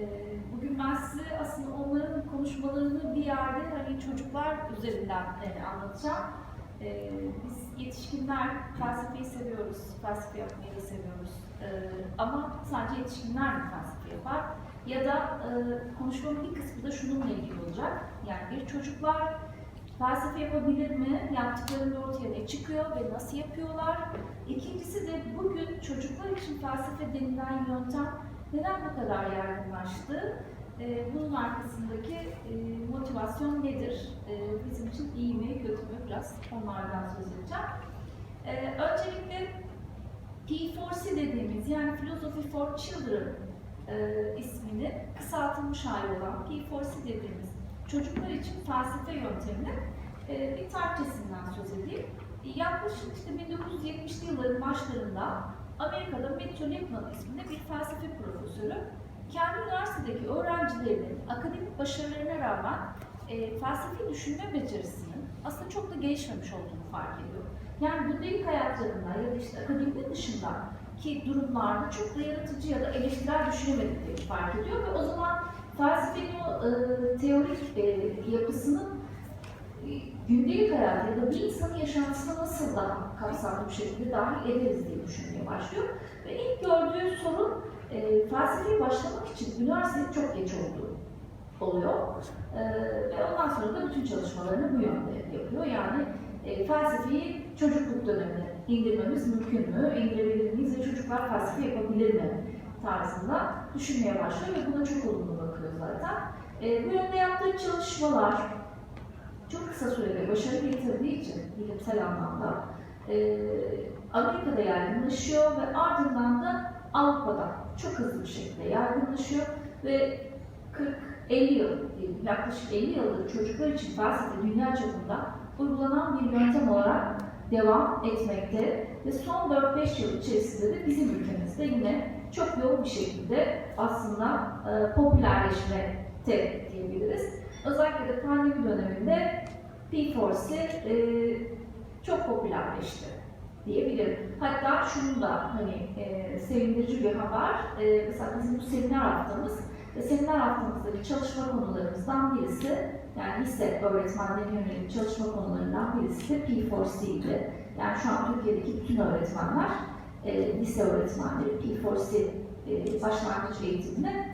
Ee, Bugün ben size aslında onların konuşmalarını bir yerde hani çocuklar üzerinden anlatacağım. Ee, Biz yetişkinler felsefeyi seviyoruz, felsefe yapmayı da seviyoruz. Ee, Ama sadece yetişkinler mi felsefe yapar? Ya da e, konuşmamın bir kısmı da şununla ilgili olacak. Yani bir çocuklar felsefe yapabilir mi? Yaptıklarında ortaya ne çıkıyor ve nasıl yapıyorlar? İkincisi de bugün çocuklar için felsefe denilen yöntem neden bu kadar yaygınlaştı? Ee, Bunun arkasındaki e, motivasyon nedir? Ee, Bizim için iyi mi, kötü mü? Biraz onlardan söz edeceğim. Ee, Öncelikle P4C dediğimiz yani Philosophy for Children e, ismini kısaltılmış hali olan P4C dediğimiz çocuklar için felsefe yönteminin e, bir tarçesinden söz edeyim. Yaklaşık işte 1970'li yılların başlarında Amerika'da Matthew Lipman isminde bir felsefe profesörü kendi üniversitedeki öğrencilerinin akademik başarılarına rağmen e, felsefi düşünme becerisinin aslında çok da gelişmemiş olduğunu fark ediyor. Yani gündelik hayatlarında ya da işte akademinin dışındaki durumlarda çok da yaratıcı ya da eleştirel düşünemediklerini fark ediyor ve o zaman felsefenin o e, teorik e, yapısının gündelik hayat ya da bir insanın yaşantısına nasıl daha kapsamlı bir şekilde dahil ederiz diye düşünmeye başlıyor. Ve ilk gördüğü sorun e, felsefeye başlamak için üniversitenin çok geç olduğu oluyor. E, ve ondan sonra da bütün çalışmalarını bu yönde yapıyor. Yani e, felsefeyi çocukluk dönemine indirmemiz mümkün mü? İndirebilir miyiz ve çocuklar felsefe yapabilir mi? tarzında düşünmeye başlıyor ve buna çok olumlu bakıyor zaten. E, bu yönde yaptığı çalışmalar çok kısa sürede başarı getirdiği için bilimsel anlamda e, Amerika'da yaygınlaşıyor ve ardından da Avrupa'da çok hızlı bir şekilde yaygınlaşıyor ve 40-50 yıl, yaklaşık 50 yıldır çocuklar için felsefe dünya çapında uygulanan bir yöntem olarak devam etmekte ve son 4-5 yıl içerisinde de bizim ülkemizde yine çok yoğun bir şekilde aslında e, popülerleşmekte diyebiliriz. Özellikle de pandemi döneminde P4C e, çok popülerleşti diyebilirim. Hatta şunu da hani e, sevindirici bir haber, e, mesela bizim bu seminer haftamız ve seminer haftamızdaki çalışma konularımızdan birisi, yani lise öğretmenlerine yönelik çalışma konularından birisi de P4C idi. Yani şu an Türkiye'deki bütün öğretmenler, e, lise öğretmenleri P4C e, başlangıç eğitimine